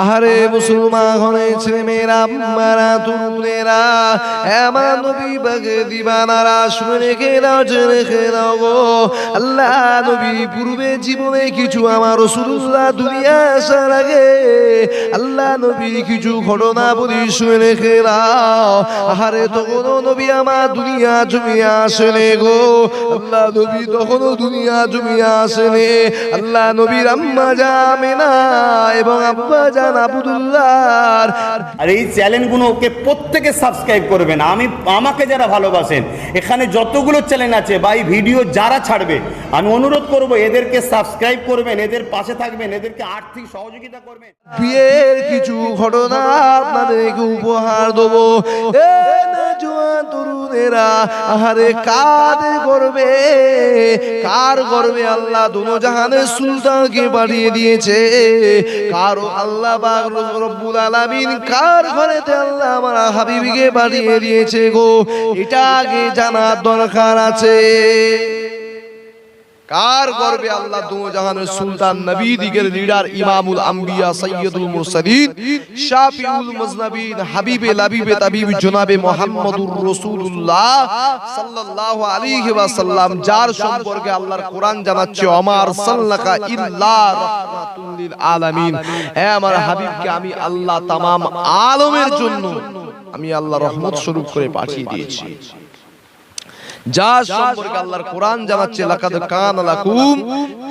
আহারে মুসলমান ছেলে মেয়েরা মারা তরুণেরা, আমার নবী বাগে দিবানারা, শুনে রেখে দাও, জেনে রেখে দাও গো। আল্লাহ নবী, পূর্বে জীবনে কিছু আমার রসুল্লাহ দুনিয়া আসার আগে, আল্লাহ নবী কিছু ঘটনা বলি শুনে রেখে দাও। আহারে তখনও নবী আমার দুনিয়া জমিয়ে আসেনে গো। আল্লাহ নবী তখনও দুনিয়া জমিয়ে আসেনে। আল্লাহ নবীর আম্মা জামে না এবং আব্বা আবুদুল্লাহ আর এই চ্যানেলগুলোকে প্রত্যেকে সাবস্ক্রাইব করবেন। আমি আমাকে যারা ভালোবাসেন এখানে যতগুলো চ্যানেল আছে বা এই ভিডিও যারা ছাড়বে আমি অনুরোধ করব এদেরকে সাবস্ক্রাইব করবেন এদের পাশে থাকবেন এদেরকে আর্থিক সহযোগিতা করবেন। বিয়ের কিছু ঘটনা আপনাদেরকে উপহার দেবো। তরুণেরা আহারে কার করবে কার করবে আল্লাহ দুনো জাহানের সুলতানকে পাঠিয়ে দিয়েছে? কারও আল্লাহ রব্বুল আলামিন কার ঘরেতে আল্লাহ আমার হাবিবিকে পাঠিয়ে দিয়েছে গো? এটা আগে জানার দরকার আছে। কার গর্বে আল্লাহ দু জাহানের সুলতান নবী দিগের লিডার ইমামুল আম্বিয়া সৈয়দুল মুরসালিন শাফিউল মুজনাবিন হাবিবে লাবিবে তাবিব জনাবে মুহাম্মদুর রাসূলুল্লাহ সাল্লাল্লাহু আলাইহি ওয়াসাল্লাম যার সম্পর্কে আল্লাহর কোরআন জানাচ্ছে আমার সাল্লাকা ইল্লা রাহমাতুল লিল আলামিন। হে আমার হাবিবকে আমি আল্লাহ তামাম আলমের জন্য আমি আল্লাহ রহমত স্বরূপ করে পাঠিয়ে দিয়েছি। যার সম্পর্কে আল্লাহর কোরআন জানাচ্ছে, লাকাদ কান লাকুম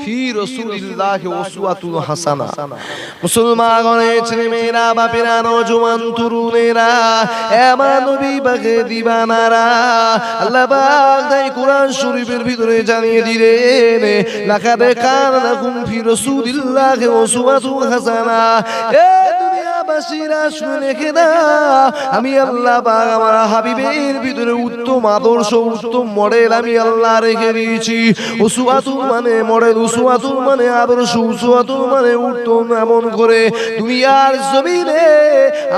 ফি রাসূলিল্লাহি উসওয়াতুন হাসানা। মুসলমানগণের ছেলে মেয়েরা বাপেরা নওজোয়ান তরুণেরা, এমা নবী বাগে দিবানারা, আল্লাহ পাক তাই কোরআন শরীফের ভিতরে জানিয়ে দিলেন, লাকাদ কান লাকুম ফি রাসূলিল্লাহি উসওয়াতুন হাসানা। এ দুনিয়াবাসীরা শুনে রেখে আমি আল্লাহ পাক আমার হাবিবের ভিতরে উত্তম আদর্শ, উত্তম মডেল আমি আল্লাহ রেখে দিয়েছি। উসুয়াতুল মানে মডেল উসুয়াতুল মানে আদর্শ উসুয়াতুল মানে উত্তম এমন করে তুমি দুনিয়ার জমিনে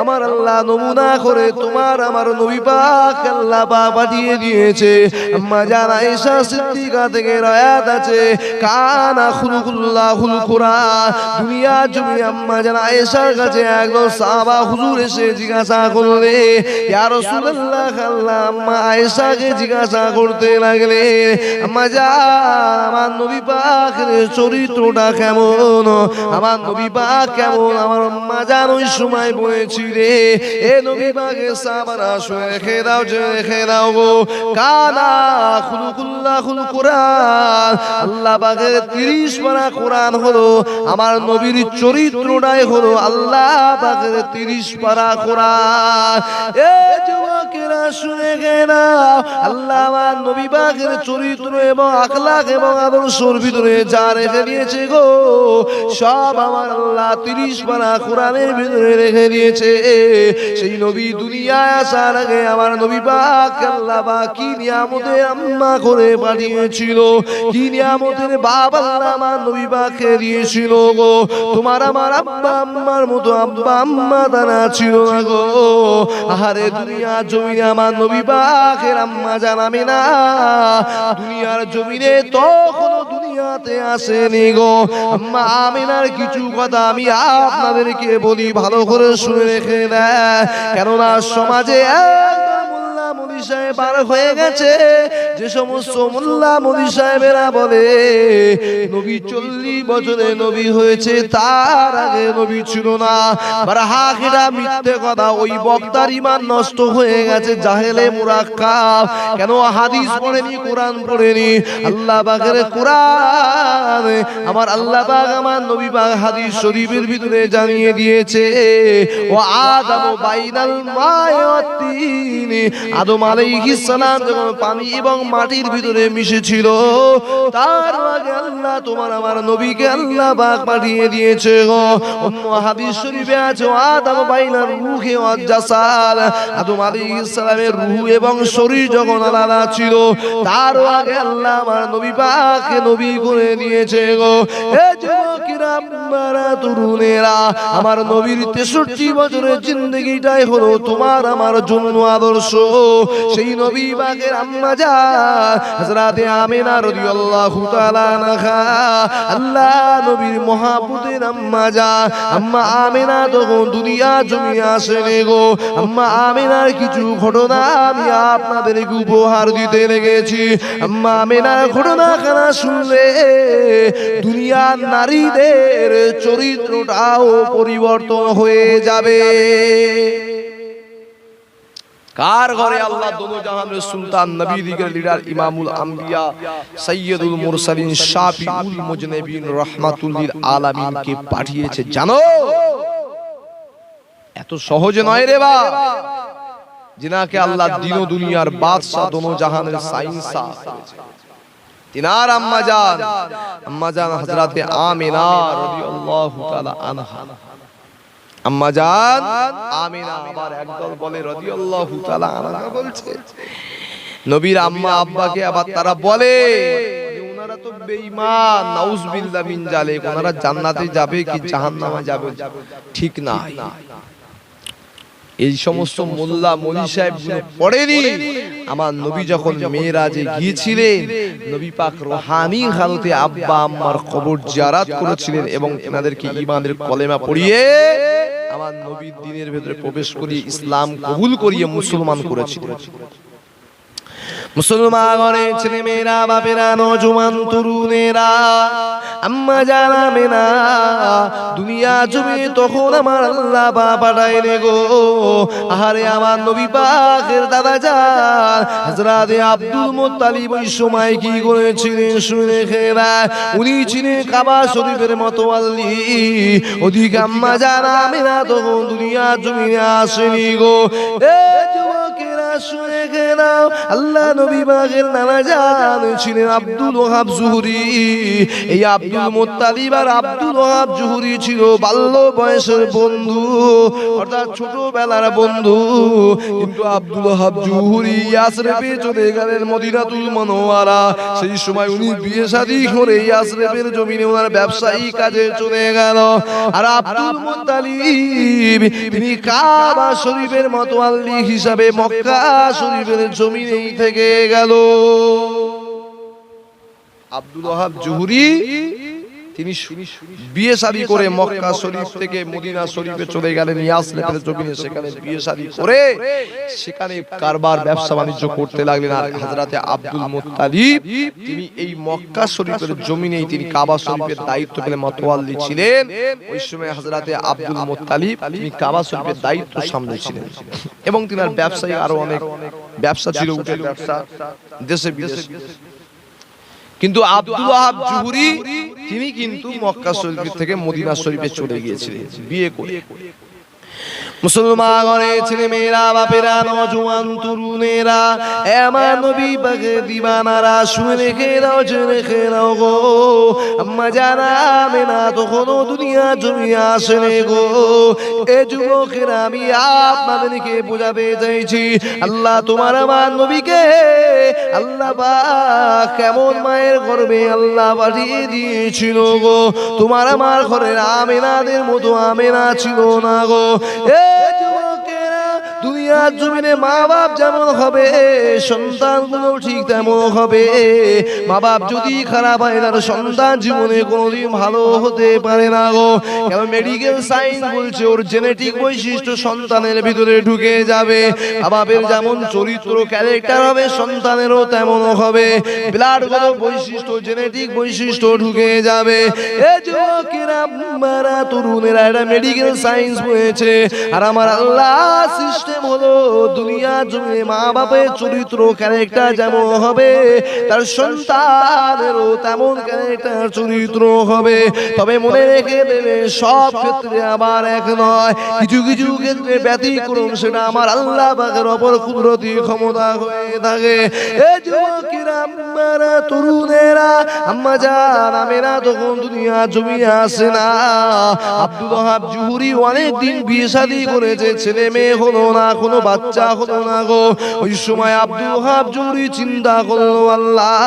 আমার আল্লাহ নমুনা করে তোমার আমার নবী পাক আল্লাহ পাক পাঠিয়ে দিয়েছে। আম্মা জানা ঈশা সিদ্দিকা থেকে রায়াত আছে, কানা খুলুকুল্লাহুল কুরআন। দুনিয়া জমি আম্মা জানা ঈশার কাছে একজন সাহাবা হুজুর এসে জিজ্ঞাসা করলে, ইয়া রাসূলুল্লাহ আম্মা আয়েশাকে জিজ্ঞাসা করতে লাগলে, আম্মা আমার নবী পাকের চরিত্রটা কেমন? আমার নবী পাক কেমন? আমার আম্মা জান ওই সময় বলেছি রে, এ নবী পাকের সাহাবারা শুনে রেখে দাও যে, রেখে দাও গো। কানা খুলুকুল্লাহুল কুরআন। আল্লাহ পাকের 30 পারা কোরআন হলো, আমার নবীর চরিত্রটাই হলো আল্লাহ পাকের 30 পারা কোরআন। এ যুবকেরা শুনে গেনা আল্লাহ আমার নবী পাকের চরিত্র এবং আখলাক এবং আদর্শর ভিতরে যা রেখে দিয়েছে গো, সব আমার আল্লাহ 30 পারা কোরআনের ভিতরে রেখে দিয়েছে। সেই নবী দুনিয়ায় আসার আগে আমার নবী পাক আল্লাহ পাক কি নিয়ামতে আম্মা করে পাঠিয়েছিল, কি নিয়ামতের বাবা আল্লাহ আমার নবী পাককে দিয়েছিল গো। তোমার আমার আব্বা, আম্মার মতো আব্বা আম্মা দানা ছিল না গো। আহারে দুনিয়া জমিনে আমার নবী পাকের আম্মা জানাবে না দুনিয়ার জমিনে তখনও দুনিয়াতে আসেনি গো। আম্মা আমিনার কিছু কথা আমি আপনাদেরকে বলি, ভালো করে শুনে রেখে দেয়। কেননা সমাজে মুনি সাহেব বার হয়ে গেছে। যে সমস্ত মোল্লা মুনি সাহেবেরা বলে, নবী চল্লিশ বছরে নবী হয়েছে, তার আগে নবী ছিল না। পড়েনি, কোরআন পড়েনি? আল্লাহ পাকের কোরআন, আমার আল্লাহ পাক আমার নবী পাক হাদিস শরীফের ভিতরে জানিয়ে দিয়েছে, ও আদম আলাইহিস যখন পানি এবং মাটির ভিতরে মিশেছিল, তার আগে আল্লাহ তোমার আমার নবীকে আল্লাহ পাক পাঠিয়ে দিয়েছে গো। অন্য হাদিস শরীফে আছে আদম বাইনাল রূহে ওয়াল আদম আলাইহিস রূহ এবং শরীর যখন আলাদা ছিল, তার আগে আল্লাহ আমার নবী পাককে নবী করে দিয়েছে গো। এ যুবকেরা, আপনারা, তরুণেরা, আমার নবীর তেষট্টি বছরের জিন্দগিটাই হলো তোমার আমার জন্য আদর্শ। সেই নবী বাগের আম্মা যান হযরতে আমিনা রাদিয়াল্লাহু তাআলা আনহা, আল্লাহ নবীর মহাপুতের আম্মা যান আম্মা আমিনা তখন দুনিয়া জমি আসেনি গো, আম্মা আমিনার কিছু ঘটনা আমি আপনাদেরকে উপহার দিতে লেগেছি। আম্মা আমিনার ঘটনা খানা শুনলে দুনিয়ার নারীদের চরিত্রটাও পরিবর্তন হয়ে যাবে। কার ঘরে আল্লাহ দোনো জাহানের সুলতান নবী দিগের লিডার ইমামুল আম্বিয়া সৈয়দুল মুরসালিন শাফিউল মুজনবিন রহমাতুল লিল আলামিনকে পাঠিয়েছে জানো? এত সহজ নয় রে বা। যিনাকে আল্লাহ দিন ও দুনিয়ার বাদশাহ দোনো জাহানের সাইন্সা তিনার আম্মা জান আম্মা জান হযরতে আমিনা রাদিয়াল্লাহু তাআলা আনহা। আম্মা আমিনা আবার একদল বলে রাদিয়াল্লাহু তাআলা আনহা বলছে। নবীর আম্মা আব্বাকে আবার তারা বলে ওনারা তো বেঈমান নাউজুবিল্লাহ মিন জালিক ওনারা জান্নাতে যাবে কি জাহান্নামে যাবে? ঠিক না এই সমস্ত মোল্লা মলি সাহেব পড়েনি আমার নবী যখন মেয়েরাজে গিয়েছিলেন নবী পাক রোহানি হালতে আব্বা আম্মার কবর জারাত করেছিলেন এবং এনাদেরকে ইমানের কলেমা পড়িয়ে আমার নবীর দিনের ভেতরে প্রবেশ করিয়ে ইসলাম কবুল করিয়ে মুসলমান করেছিলেন। মুসলমানের ছেলে মেয়েরা বাপেরা নজমান তরুণেরা আম্মা জানা মেনা দুনিয়া জমি তখন আমার আল্লাহ বা পাঠাইলে গো। আহারে আমার নবী পাকের দাদা যান হযরতে আব্দুল মুত্তালিব ওই সময় কি করেছিলেন শুনে খেরা উনি ছিলেন কাবা শরীফের মতো আল্লি অধিক আম্মা জানা মেনা তখন দুনিয়া জমি আসেনি গো। এ শুনে খেলাও আল্লাহ নবী বাগের নানা ছিলেন আব্দুল ওহাব জুহুরি। এই আব্দুল মোত্তালিব আর আব্দুল ওহাব জুহুরি ছিল বাল্য বয়সের বন্ধু, অর্থাৎ ছোটবেলার বন্ধু। কিন্তু আব্দুল ওহাব জুহুরি ইয়াসরেফে চলে গেলেন মদিনাতুল মনোয়ারা। সেই সময় উনি বিয়ে শাদী করে ইয়াসরেফের জমিনে ওনার ব্যবসায়ী কাজে চলে গেল। আর আব্দুল মোত্তালিব, তিনি কাবা শরীফের মতো আল্লি হিসাবে মক্কা শরীফের জমিনেই থেকে গেল। আব্দুল ওহাব জুহুরি তিনি বিয়ে শাদী করে মক্কা শরীফ থেকে মদিনা শরীফে চলে গেলেন জমিনে সেখানে বিয়ে শাদী করে সেখানে কারবার, ব্যবসা বাণিজ্য করতে লাগলেন। আর হযরতে আব্দুল মুত্তালিব, তিনি এই মক্কা শরীফের জমিনেই তিনি কাবা শরীফের দায়িত্ব পেলে মতওয়াল্লি ছিলেন ওই সময় হযরতে আব্দুল মুত্তালিব, তিনি কাবা শরীফের দায়িত্ব সামলেছিলেন। এবং তিনার ব্যবসায়ী আরও অনেক ব্যবসা ছিল ব্যবসা, দেশে বিদেশে। কিন্তু আব্দুল ওয়াহাব জুহুরি তিনি কিন্তু মক্কা শরীফ থেকে মদিনা শরীফে চলে গিয়েছিলেন বিয়ে করে। মুসলমানের ছেলে মেয়েরা বাপেরা, নজওয়ান, তরুণেরা এমন নবী পাকে দিবানারা, শুনে রেখে দাও, জেনে রেখে দাও গো। আম্মা জানা মেনা তখনও দুনিয়া জমি আসেনে গো। এ যুবকেরা আমি আপনাদেরকে বোঝাতে চাইছি, আল্লাহ তোমার আমার নবীকে আল্লাহ পাক কেমন মায়ের গর্বে আল্লাহ পাঠিয়ে দিয়েছিল গো। তোমার আমার ঘরের আমেনাদের মতো আমেনা ছিল না গো। এ দুনিয়ার জমিনে মা বাপ যেমন হবে, সন্তানগুলো ঠিক তেমন হবে। মা বাপ যদি খারাপ হয়, তার সন্তান জীবনে কোনোদিন ভালো হতে পারে না গো। কেন মেডিকেল সায়েন্স বলছে, ওর জেনেটিক বৈশিষ্ট্য সন্তানের ভিতরে ঢুকে যাবে। মা বাপের যেমন চরিত্র ক্যারেক্টার হবে, সন্তানেরও তেমন হবে। ব্লাডগত বৈশিষ্ট্য জেনেটিক বৈশিষ্ট্য ঢুকে যাবে। মারা তরুণেরা এটা মেডিকেল সায়েন্স হয়েছে আর আমার আল্লাহ সিস্টেম হলো দুনিয়া জমিনে মা বাপের চরিত্র ক্যারেক্টার যেমন হবে, তার সন্তানেরও তেমন ক্যারেক্টার চরিত্র হবে। তবে মনে রেখে দেবে, সব ক্ষেত্রে আবার এক নয়। কিছু কিছু ক্ষেত্রে ব্যতিক্রম, সেটা আমার আল্লাহ পাকের অপর কুদরতি ক্ষমতা হয়ে থাকে। এ তরুণেরা আম্মা জান আমেরা তখন দুনিয়া জমি আসে না, আব্দুল ওহাব জুহুরি অনেক দিন বিয়ে শাদী করেছে, ছেলে মেয়ে হলো না। না কোনো বাচ্চা হলো না গো। ওই সময় আব্দুল ওহাব জুরি চিন্তা করল, আল্লাহ,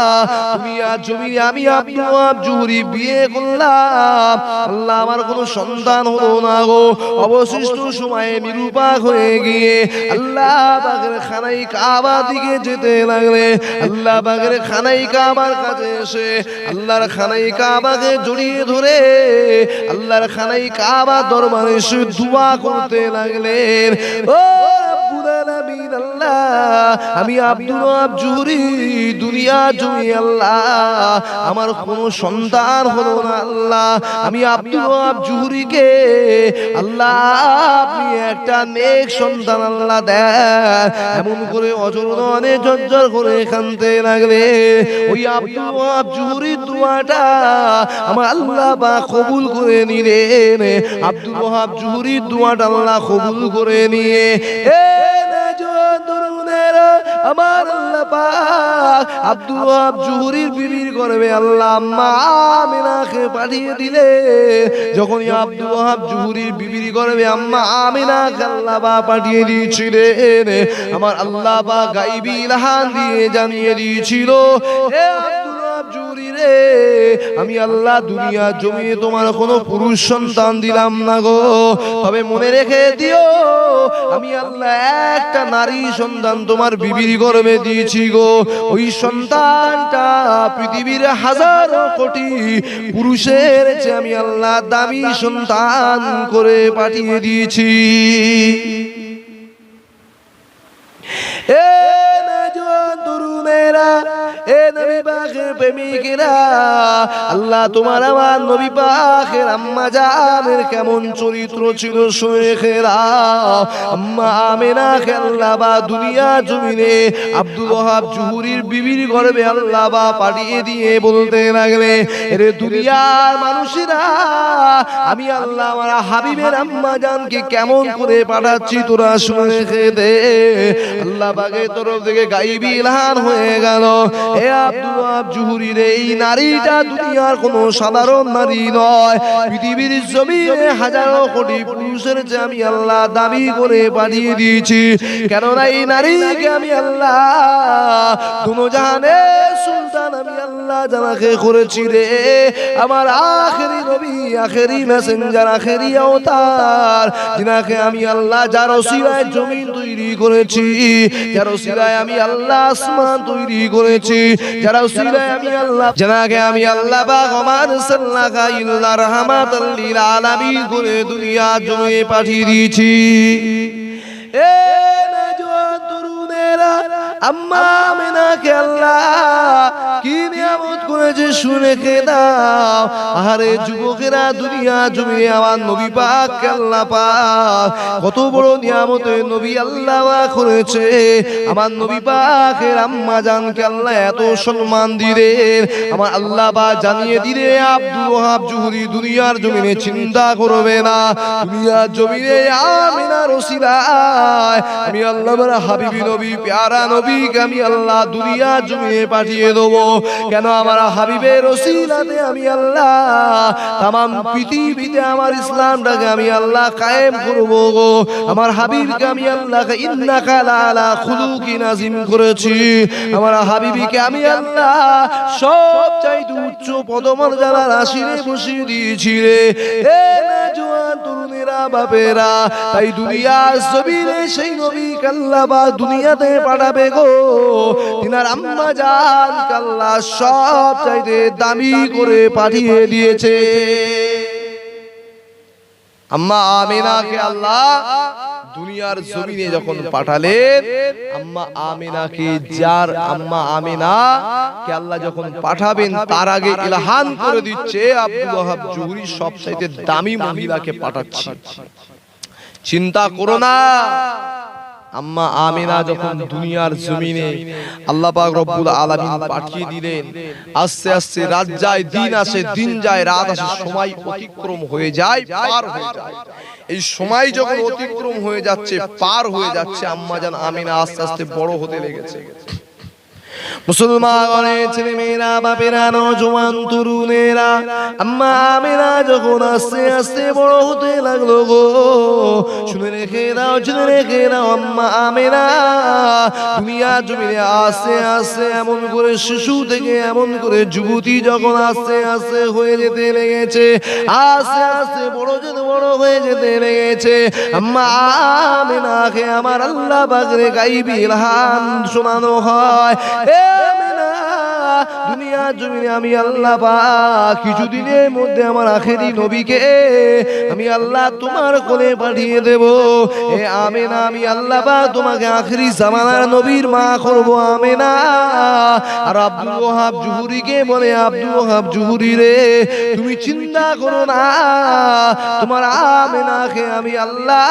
তুমি আর জমি, আমি আব্দুল ওহাব জুরি বিয়ে করলাম। আল্লাহ, আমার কোনো সন্তান হলো না গো। অবশিষ্ট সময়ে নিরুপাক হয়ে গিয়ে আল্লাহ বাগের খানাই কাবা দিকে যেতে লাগলে, আল্লাহ বাগের খানাই কাবার কাছে এসে আল্লাহর খানাই কাবাকে জড়িয়ে ধরে আল্লাহর খানাই কাবা দরবারে এসে দোয়া করতে লাগলেন। ও Oh! আমি আব্দুল জুহরি, দুনিয়া জমি আল্লাহ। আমার কোনো সন্তান হলো না আল্লাহ। আমি আব্দুল ওয়াহাব জুহরিকে আল্লাহ, আপনি একটা নেক সন্তান আল্লাহ দেন। এমন করে অজরণে জর্জর করে কানতে লাগলে ওই আব্দুল ওয়াহাব জুহরির দোয়াটা আমার আল্লাহ বা কবুল করে নিলেন। আব্দুল জুহরির দোয়াটা আল্লাহ কবুল করে নিয়ে এ আমার আল্লাহ পাক আব্দুল জুহরির বিবির করবে আল্লাহ আম্মা আমিনাকে পাঠিয়ে দিলে। যখন আব্দুল ওয়াহাব জুহরির বিবির করবে আম্মা আমিনাকে আল্লাহ বা পাঠিয়ে দিয়েছিলেন, আমার আল্লাহ বা গাইবি ইলহান দিয়ে জানিয়ে দিয়েছিল এ আব্দুল জুহরি রে, আমি আল্লাহ দুনিয়া জমিয়ে তোমার কোনো পুরুষ সন্তান দিলাম না গো। তবে মনে রেখে দিও, আমি আল্লাহ একটা নারী সন্তান তোমার বিবির গর্ভে দিয়েছি গো। ওই সন্তানটা পৃথিবীর হাজার কোটি পুরুষের চেয়ে আমি আল্লাহ দামি সন্তান করে পাঠিয়ে দিয়েছি। এ তরুণেরা এ আল্লাহ তোমার আমার নবী পাকের আম্মা জানের কেমন চরিত্র ছিল আল্লাহ বা পাঠিয়ে দিয়ে বলতে লাগলে রে দুনিয়ার মানুষেরা, আমি আল্লাহ হাবিবের আম্মা জানকে কেমন করে পাঠাচ্ছি তোরা শুনে খেতে আল্লাহ বাগের তরফ থেকে গাইবি হয়ে গেল। এ আব্দুল জুহুরির এই নারীটা দুনিয়ার কোনো সাধারণ নারী নয়। পৃথিবীর জমিনে হাজারো কোটি পুরুষের যে আমি আল্লাহ দাবি করে পাঠিয়ে দিয়েছি। কেননা এই নারীকে আমি আল্লাহ দুনো জাহানে সুলতান আমি আল্লাহ জানাকে করেছি রে। আমার আখেরি নবী, আখেরি মেসেঞ্জার আখেরি অবতার যিনাকে আমি আল্লাহ যার ওসিলায় জমিন তৈরি করেছি, যার ওসিলায় আমি আল্লাহ আসমান তৈরি করেছি, যার ওসিলায় আমি আল্লাহ জানাকে আমি আল্লাহ বা গমান সাল্লাকা ইল্লা রাহমাতাল লিল আলামিন করে দুনিয়া জমিয়ে পাঠিয়ে দিয়েছি। এ তরুণেরা আম্মা কি নিয়ামত করেছে শুনে আহারে যুবকেরা, দুনিয়া আমার নবী পাক পাক কত বড় নিয়ামতে নবী আল্লাহ করেছে। আমার নবী পাকের আম্মা এত সম্মান দিলেন। আমার আল্লাহ বা জানিয়ে দিলে আব্দুল ওহাব জুহুরি দুনিয়ার জমিনে চিন্তা করবে না। দুনিয়ার জমিনে আমিনা আমি আল্লাহ হাবিবি নবী প্যারা নবীকে আমি আল্লাহ দুনিয়া জমিনে পাঠিয়ে দেবো। কেন আমার হাবিবের রসিলাতে আমি আল্লাহ তাম পৃথিবীতে আমার ইসলামটাকে আমি আল্লাহ কায়েম করব গো। আমার হাবিবকে আমি আল্লাহকে ইন্নাকা লালা খুলুকি নাজিম করেছি। আমার হাবিবিকে আমি আল্লাহ সব চাইতে উচ্চ পদমর্যাদার আসিরে বসিয়ে দিয়েছি রে। তরুণেরা, বাপেরা, তাই দুনিয়ার জমিনে সেই নবী কাল্লা বা দুনিয়াতে পাঠাবে গো? তিনার আম্মা জান কাল্লা সব চাইতে দামি করে পাঠিয়ে দিয়েছে। আম্মা আমিনাকে আল্লাহ দুনিয়ার জমিনে যখন পাঠালেন, আম্মা আমিনাকে, যার আম্মা আমিনা কে আল্লাহ যখন পাঠাবেন, তার আগে ইলহান করে দিচ্ছে, আব্দুল ওয়াহাব জুহরি সবচাইতে দামি মহিলাকে পাঠাচ্ছি। চিন্তা করো না। আম্মা আমিনা যখন দুনিয়ার জমিনে আল্লাহ পাক রব্বুল আলামিন পাঠিয়ে দিলেন। আস্তে আস্তে রাত যায় দিন আসে দিন যায় রাত আসে সময় অতিক্রম হয়ে যায় পার হয়ে যায়। এই সময় যখন অতিক্রম হয়ে যাচ্ছে পার হয়ে যাচ্ছে আম্মা জান আমিনা আস্তে আস্তে বড় হতে লেগেছে। মুসলমানের ছেলে মেয়েরা বাপেরা, নজওয়ান তরুণেরা, আম্মা আমেরা যখন আস্তে আস্তে বড় হতে লাগল গো, শুনে রেখে দাও শুনে রেখে দাও, আম্মা আমেরা, দুনিয়া জমিনে আস্তে আস্তে এমন করে শিশু থেকে এমন করে যুবতী যখন আস্তে আস্তে হয়ে যেতে লেগেছে, আস্তে আস্তে বড় যেতে বড় হয়ে যেতে লেগেছে, আম্মা আমেনাকে আমার আল্লাহ বাগরে গাইবি ইলহাম শোনানো হয়। দুনিয়া জমিনে আমি আল্লাহ পাক কিছুদিনের মধ্যে আমার আখেরি নবীকে আমি আল্লাহ তোমার কোলে পাঠিয়ে দেব। এ আমেনা, আমি আল্লাহ পাক তোমাকে আখেরি জামানার নবীর মা করব, আমেনা। আর আব্দুল ওহাব জুহুরিকে বলে, আব্দুল ওহাব জুহুরি রে, তুমি চিন্তা করো না। তোমার আমেনাকে আমি আল্লাহ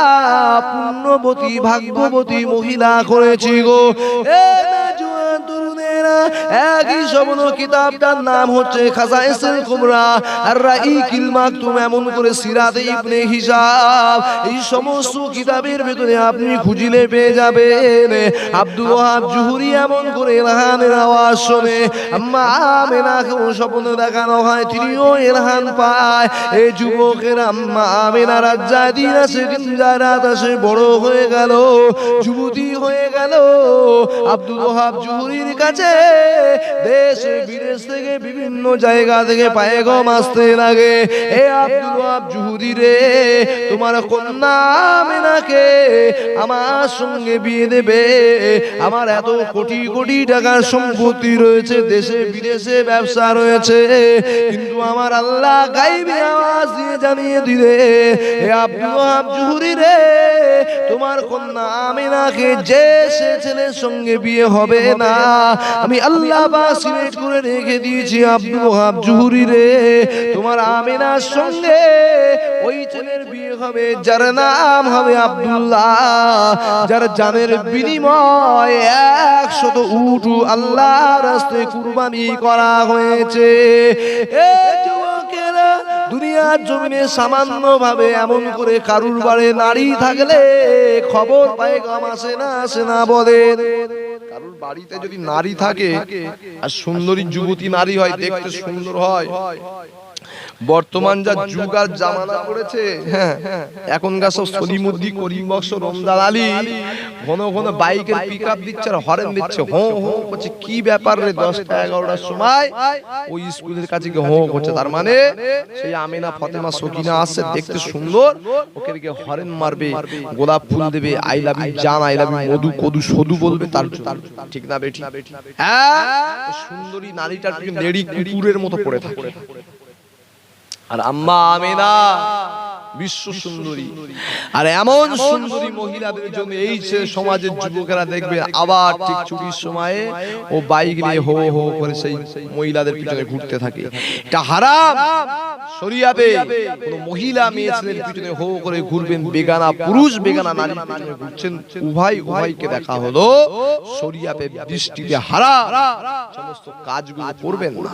পুণ্যবতী, ভাগ্যবতী মহিলা করেছি গো। এ একই কিতাবটার নাম হচ্ছে খাজাইসুল আর রাইকিল মাকতুম এমন করে সিরাতে ইবনে হিসাব এই সমস্ত কিতাবের ভিতরে আপনি খুঁজিলে পেয়ে যাবেন। আব্দুল ওয়াহাব জুহুরি এমন করে এলহানের আওয়াজ শুনে। আম্মা স্বপ্ন দেখানো হয়, তিনিও এলহান পায়। এই যুবকের আম্মা আমেনা রাজ্জায় দিন আছে রাত আসে বড় হয়ে গেল, যুবতী হয়ে গেল। আব্দুল ওহাব জুহুরির কাছে দেশে বিদেশ থেকে বিভিন্ন জায়গা থেকে পায়গম আসতে লাগে। এ আব্দুল জুহুরি রে, তোমার কন্যা মেনাকে আমার সঙ্গে বিয়ে দেবে। আমার এত কোটি কোটি টাকার সম্পত্তি রয়েছে, দেশে বিদেশে ব্যবসা রয়েছে। কিন্তু আমার আল্লাহ গাইবে আওয়াজ দিয়ে জানিয়ে দিলে হে আব্দুল জুহুরি রে, তোমার কন্যা আমিনাকে যে সে ছেলের সঙ্গে বিয়ে হবে না আমি আল্লাহ বা সিলেক্ট করে রেখে দিয়েছি আব্দুল ওহাব জুহুরি রে। তোমার আমিনার সঙ্গে ওই ছেলের বিয়ে হবে যার নাম হবে আব্দুল্লাহ। যার জানের বিনিময় একশত উঠু আল্লাহ রাস্তায় কুরবানি করা হয়েছে। এ দুনিয়ার জমিনে সামান্য ভাবে এমন করে কারুর বাড়ি নারী থাকলে খবর পায় কাম আসে না আসে না বলে। বাড়িতে যদি নারী থাকে, আর সুন্দরী যুবতী নারী হয়, দেখতে সুন্দর হয়। বর্তমান যা যুগ আর জামানা করেছে হ্যাঁ এখনকার সব সলিমুদ্দি করিম বক্স রমজান আলী। ঘন ঘন বাইকের পিক আপ দিচ্ছে আর হরেন দিচ্ছে হো হো করছে কি ব্যাপার রে দশটা এগারোটার সময়? ওই স্কুলের কাছে গিয়ে হো করছে। তার মানে সেই আমিনা ফতেমা সকিনা আসছে দেখতে সুন্দর। ওকে দিকে হরেন মারবে। গোলাপ ফুল দেবে আই লাভ ইউ জান আই লাভ ইউ মধু কদু সদু বলবে তার তার ঠিক না বেটি হ্যাঁ? সুন্দরী নারীটা নেড়ি কুকুরের মতো পড়ে থাকে আর আম্মা আমেনা বিশ্ব সুন্দরী। আর এমন সুন্দরী মহিলাদের জন্য এই যে সমাজের যুবকেরা দেখবে আবার ঠিক ছুটির সময়ে ও বাইক নিয়ে হো হো করে সেই মহিলাদের পিছনে ঘুরতে থাকে। এটা হারাম! শরিয়াতে কোনো মহিলা মেয়ে ছেলের পিছনে হো করে ঘুরবেন বেগানা পুরুষ বেগানা নারীর পিছনে ঘুরছেন উভয় উভয়কে দেখা হলো শরিয়াতে দৃষ্টিতে হারাম! সমস্ত কাজগুলো করবেন না।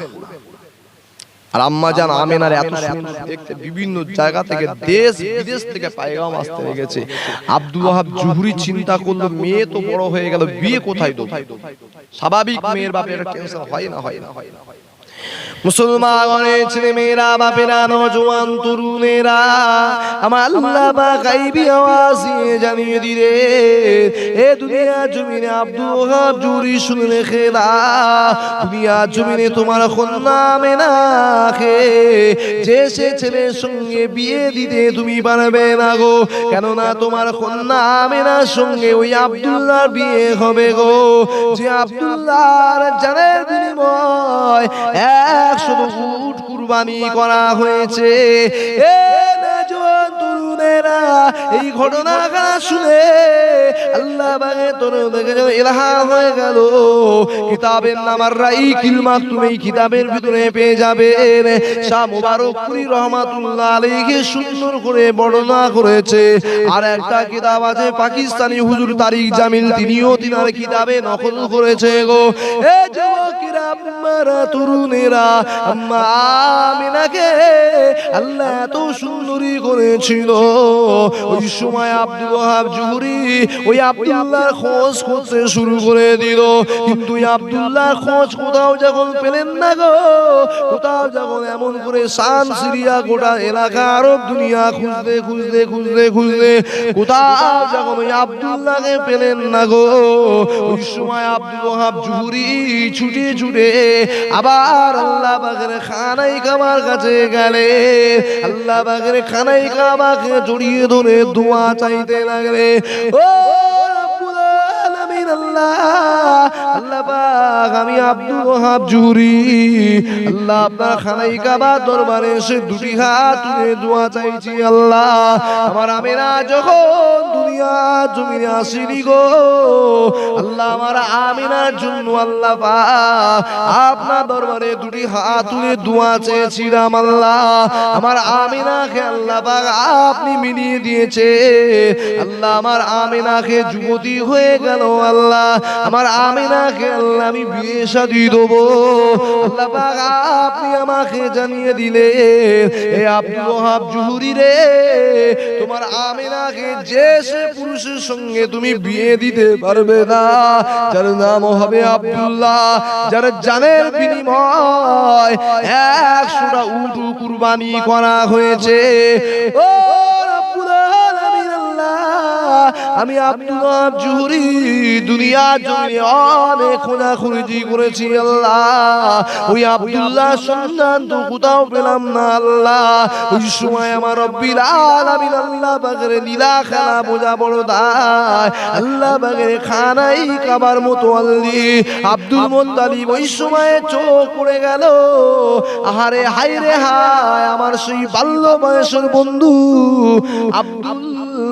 আর আম্মা জান আমেনার এত দেখতে বিভিন্ন জায়গা থেকে দেশ বিদেশ থেকে পায়গাম আসতে লেগেছে। আব্দুল ওয়াহাব জুহরি চিন্তা করল মেয়ে তো বড় হয়ে গেল বিয়ে কোথায় দেবো? স্বাভাবিক মেয়ের বাপের টেনশন হয় না হয় না হয় না হয় না। মুসলমানের ছেলে মেয়েরা বাপেরা, নজওয়ান তরুণেরা, আমার আল্লাহ বা গাইবি আওয়াজ জানিয়ে দিলে এ দুনিয়া জমিনে আব্দুল ওহাব জুরি শুনে রেখে দা দুনিয়া জমিনে তোমার কন্যা মেনাকে যে সে ছেলের সঙ্গে বিয়ে দিতে তুমি পারবে না গো, কেননা তোমার কন্যা মেনার সঙ্গে ওই আব্দুল্লাহর বিয়ে হবে গো, যে আব্দুল্লাহর জানের বিনিময় একশো উট কুরবানি করা হয়েছে। এই ঘটনা শুনে আল্লাহ তোর দেখে ইলহা হয়ে গেল। কিতাবের রাই কিলমা, তুমি কিতাবের ভিতরে পেয়ে যাবে। শাহ মুবারকপুরি রহমাতুল্লাহ আলাইহি সুন্দর করে বর্ণনা করেছে। আর একটা কিতাব আছে পাকিস্তানি হুজুর তারিক জামিল, তিনিও তিনার কিতাবে নকল করেছে গো। এ তরুণেরা, আম্মা আমিনাকে আল্লাহ এত সুন্দরী করেছিল। ওই সময় আব্দুল ওয়াহাব জুহুরি ওই আব্দুল্লাহর খোঁজ করতে শুরু করে দিল। কিন্তু ওই আব্দুল্লাহর খোঁজ কোথাও যখন পেলেন না গো, কোথাও যখন এমন করে শান সিরিয়া গোটা এলাকা আরব দুনিয়া খুঁজতে খুঁজতে খুঁজতে খুঁজতে কোথাও যখন ওই আব্দুল্লাহকে পেলেন না গো, ওই সময় আব্দুল ওয়াহাব জুহুরি ছুটে ছুটে আবার আল্লাহ বাগের খানাই কামার কাছে গেলে আল্লাহ বাগের খানাই কামাকে জড়িয়ে ধরে দোয়া চাইতে লাগলে। ও আমি আব্দুল ওয়াহাব জুহুরি। আল্লাহ আপনার খানাই কাবা দরবারে এসে দুটি হাত তুলে দোয়া চাইছি, আল্লাহ। আমার আমেরা যখন দুনিয়া জমিনে আসিনি গো, আল্লাহ আমার আমিনার জন্য আল্লাহ আপনার দরবারে দুটি হাত তুলে দোয়া চেয়েছিলাম, আল্লাহ। আমার আমিনাকে আল্লাহ পাক আপনি মিলিয়ে দিয়েছে। আল্লাহ আমার আমিনাকে যুবতী হয়ে গেল, আল্লাহ। আমার আমিনাকে আল্লাহ আমি বিয়ে শাদি দেবো। আল্লাহ আপনি আমাকে জানিয়ে দিলে এ আব্দুল ওয়াহাব জুহুরি রে, তোমার আমিনাকে যে সে পুরুষের সঙ্গে তুমি বিয়ে দিতে পারবে না, যার নাম হবে আব্দুল্লাহ, যার জানের বিনিময় একশোটা উটু কুরবানি করা হয়েছে। ও আল্লাহ আমি আব্দুল ওয়াহাব জুহুরি দুনিয়া জমিনে অনেক খোঁজাখুঁজি করেছি, আল্লাহ। ওই আব্দুল্লাহ সন্তান তো কোথাও পেলাম না, আল্লাহ। ওই সময় আমার রব্বিল আলামিন আল্লাহ বাগের লীলা খেলা বোঝা বড় দায়। আল্লাহ বাগের খানাই কাবার মতো আল্লি। আব্দুল মোত্তালিব ওই সময় চোখ পড়ে গেল। আহারে হাই রে হায়, আমার সেই বাল্য বয়সের বন্ধু আব্দুল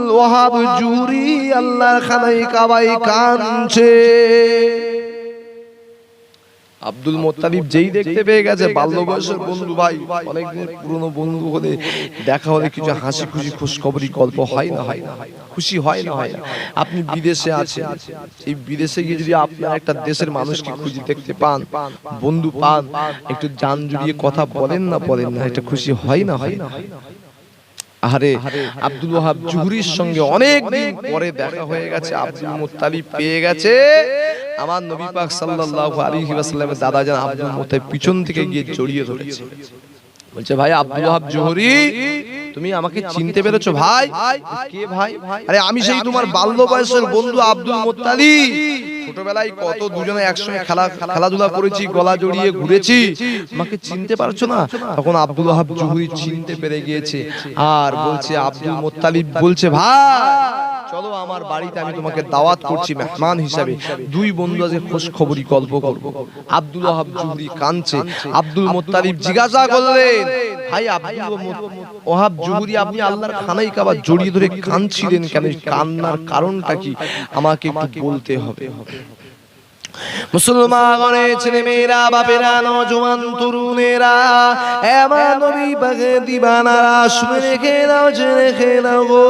ওয়াহাব জুরি আল্লাহর খানাই কাবাই কানছে আব্দুল মোত্তালিব যেই দেখতে পেয়ে গেছে বাল্য বয়সের বন্ধু ভাই অনেকদিন পুরনো বন্ধু হলে দেখা হলে কিছু হাসি খুশি খুশ খবরি গল্প হয় না হয় না। খুশি হয় না হয় না আপনি বিদেশে আছেন। এই বিদেশে গিয়ে যদি আপনার একটা দেশের মানুষকে খুঁজে দেখতে পান বন্ধু পান একটু জান জুড়িয়ে কথা বলেন না বলেন না একটা খুশি হয় না হয় না। আরে আব্দুল ওয়াহাব জুহরির সঙ্গে অনেক দিন পরে দেখা হয়ে গেছে আব্দুল মুত্তালিব পেয়ে গেছে। আমার নবী পাক সাল্লাল্লাহু আলাইহি ওয়াসাল্লামের দাদা জান আব্দুল মুত্তালিব পিছন থেকে গিয়ে জড়িয়ে ধরেছে। বলছে ভাই আব্দুল ওয়াহাব জুহরি তুমি আমাকে চিনতে পেরেছ ভাই? কে ভাই আরে আমি সেই তোমার বাল্য বয়সের বন্ধু আব্দুল মুত্তালিব ছোটবেলায় কত দুজনে একসঙ্গে খেলা খেলাধুলা করেছি গলা জড়িয়ে ঘুরেছি। আমাকে চিনতে পারছ না? তখন আব্দুল ওয়াহাব জুহুরি চিনতে পেরে গিয়েছে। আর বলছে আব্দুল মোত্তালিব বলছে ভাই চলো আমার বাড়িতে আমি তোমাকে দাওয়াত করছি মেহমান হিসাবে। দুই বন্ধু আজকে খোঁজ খবরই গল্প করব। আব্দুল ওহাব জুহুরি কাঁদছে। আব্দুল মোত্তালিব জিজ্ঞাসা করলেন ভাই আব্দুল ওয়াহাব জুহুরি আপনি আল্লাহর খানাই কাবা জড়িয়ে ধরে কাঁদছিলেন কেন? কান্নার কারণটা কি? আমাকে একটু বলতে হবে। মুসলমানের ছেলে মেয়েরা বাপেরা, নজওয়ান তরুণেরা এমন নবী পাকে দিবানারা, শুনে রেখে নাও জেনে রেখে নাও গো।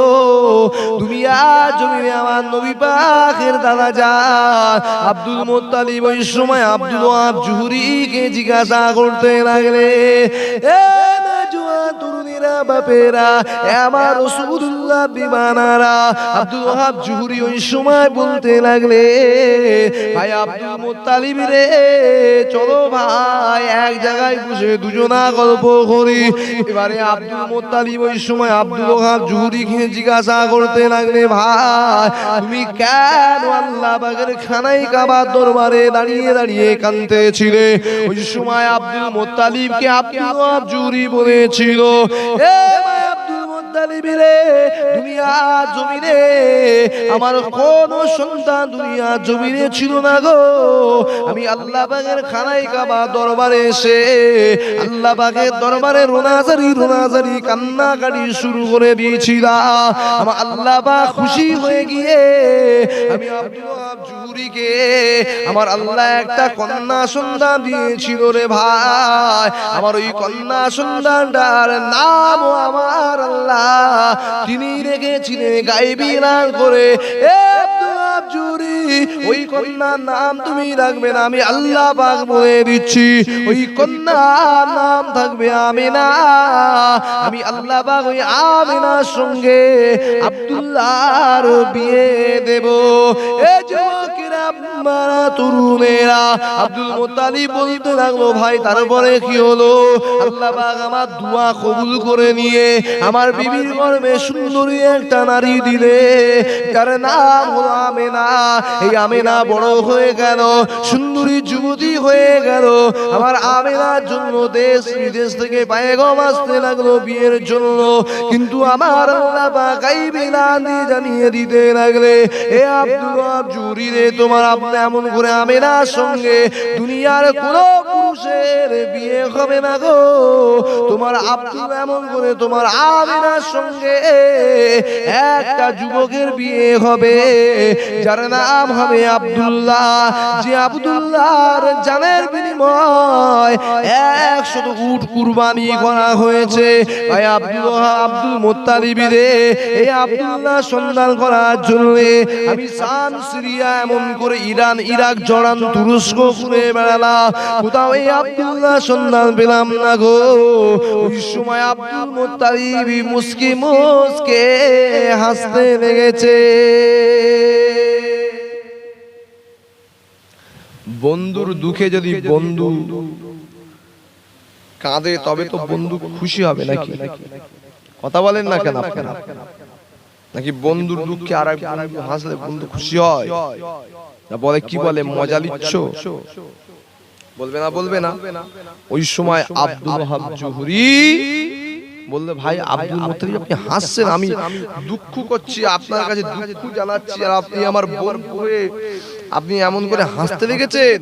দুনিয়া জমিনে আমার নবী পাকের দাদা যান আব্দুল মোত্তালিব ওই সময় আব্দুল জুহুরিকে জিজ্ঞাসা করতে লাগলে, এ বাপেরা আমার রসুল্লাহ বিমানারা আব্দুল জুহুরি ওই সময় বলতে লাগলে, ভাই আব্দুল রে, চলো ভাই, এক জায়গায় বসে দুজনা গল্প করি। এবারে আব্দুল ওই সময় আব্দুল জুহুরিকে জিজ্ঞাসা করতে লাগলে, ভাই, তুমি কেন আল্লাহ বাগের খানাই কাবার দরবারে দাঁড়িয়ে দাঁড়িয়ে কানতেছিলে ওই সময় আব্দুল মুত্তালিবকে আব্দুল ওয়াহাব জুহুরি বলেছিল, এ দুনিয়া জমিনে আমার কোন সন্তান দুনিয়া জমিনে ছিল না গো। আমি আল্লাহ বাগের খানাই কাবা দরবারে এসে আল্লাহ বাগের দরবারে রোনাজারি রোনাজারি কান্নাকাটি শুরু করে দিয়েছিলাম। আল্লাহ বা খুশি হয়ে গিয়ে আমি আব্দুল ওয়াহাব আমার আল্লাহ একটা কন্যা সন্তান দিয়েছিল রে ভাই। আমার ওই কন্যা সন্তানটার নাম আমার আল্লাহ। তিনি রেখেছিলেন গাইবি লাল করে। এ ওই কন্যার নাম তুমি রাখবে না, আমি আল্লাহ পাক বলে দিচ্ছি। ওই কন্যার নাম থাকবে আমিনা। আমি আল্লাহ পাক ওই আমিনার সঙ্গে আব্দুল্লাহর বিয়ে দেব। এ যুবকেরা তারপরে কি হলো? আল্লাহ পাক আমার দোয়া আমেনা। বড় হয়ে গেল, সুন্দরী যুবতী হয়ে গেল। আমার আমেনার জন্য দেশ বিদেশ থেকে পায়গম আসতে লাগল বিয়ের জন্য। কিন্তু আমার আল্লাহ পাক গাইবে জানিয়ে দিতে লাগলে, এ আব্দুল জুরি রে তোমার আপনি এমন করে আমেনার সঙ্গে দুনিয়ার কোন পুরুষের বিয়ে হবে না গো। তোমার আব্দুল এমন করে তোমার আমিনার সঙ্গে একটা যুবকের বিয়ে হবে, যার নাম হবে আব্দুল্লাহ। যে আব্দুল্লাহর জানের বিনিময় একশত উট কুরবানি করা হয়েছে। ভাই আব্দুল আব্দুল মোত্তালিবি রে, এই আব্দুল্লাহ সন্ধান করার জন্য আমি সান সিরিয়া এমন করে ইরান, ইরাক, জর্ডান, তুরস্ক ঘুরে বেড়ালাম কোথাও এই আব্দুল্লাহ সন্ধান পেলাম না গো। ওই সময় আব্দুল মোত্তালিবি মুসকি মুসকে হাসতে লেগেছে। বন্ধুর দুঃখে যদি বন্ধু কাঁদে, তবে তো বন্ধু খুশি হবে নাকি? কথা বলেন না কেন নাকি বন্ধুর দুঃখে আর হাসলে বন্ধু খুশি হয়? না বলে কি বলে মজা লিচ্ছ? বলবে না বলবে না। ওই সময় আব্দুল ওহাব জহুরি বললে ভাই আব্দুল মুতালিব আপনি হাসছেন আমি দুঃখ করছি আপনার কাছে দুঃখ জানাচ্ছি আর আপনি আমার বোন হয়ে আপনি এমন করে হাসতে লেগেছেন?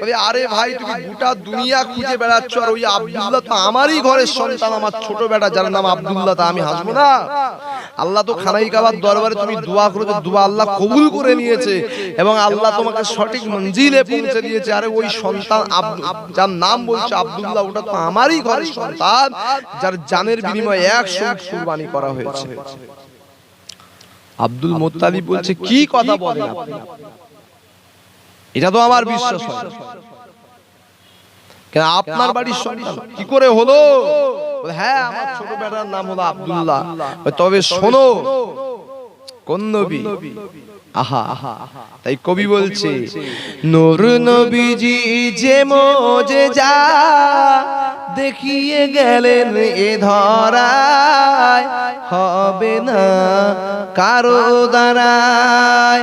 বলে আরে ভাই তুমি গোটা দুনিয়া খুঁজে বেড়াচ্ছ আর ওই আব্দুল্লাহ তো আমারই ঘরের সন্তান আমার ছোট বেটা যার নাম আব্দুল্লাহ তা আমি হাসবো না। আল্লাহ তো খানাই কাবার দরবারে তুমি দোয়া করেছ দোয়া আল্লাহ কবুল করে নিয়েছে এবং আল্লাহ তোমাকে সঠিক মঞ্জিলে পৌঁছে দিয়েছে। আরে ওই সন্তান যার নাম বলছে আব্দুল্লাহ ওটা তো আমারই ঘরের সন্তান যার জানের বিনিময়ে একশো কুরবানি করা হয়েছে। আব্দুল মোত্তালিব বলছে কি কথা বলেন এটা তো আমার বিশ্বাস হয়। কেন আপনার বাড়ির সন্তান? কি করে হলো? হ্যাঁ আমার ছোট বেটার নাম হলো আব্দুল্লাহ। তবে শোনো কোন নবী? আহা তাই কবি বলছে নূর নবীজি যে মোজে যা দেখিয়ে গেলেন এ ধরায় হবে না কারও দ্বারায়।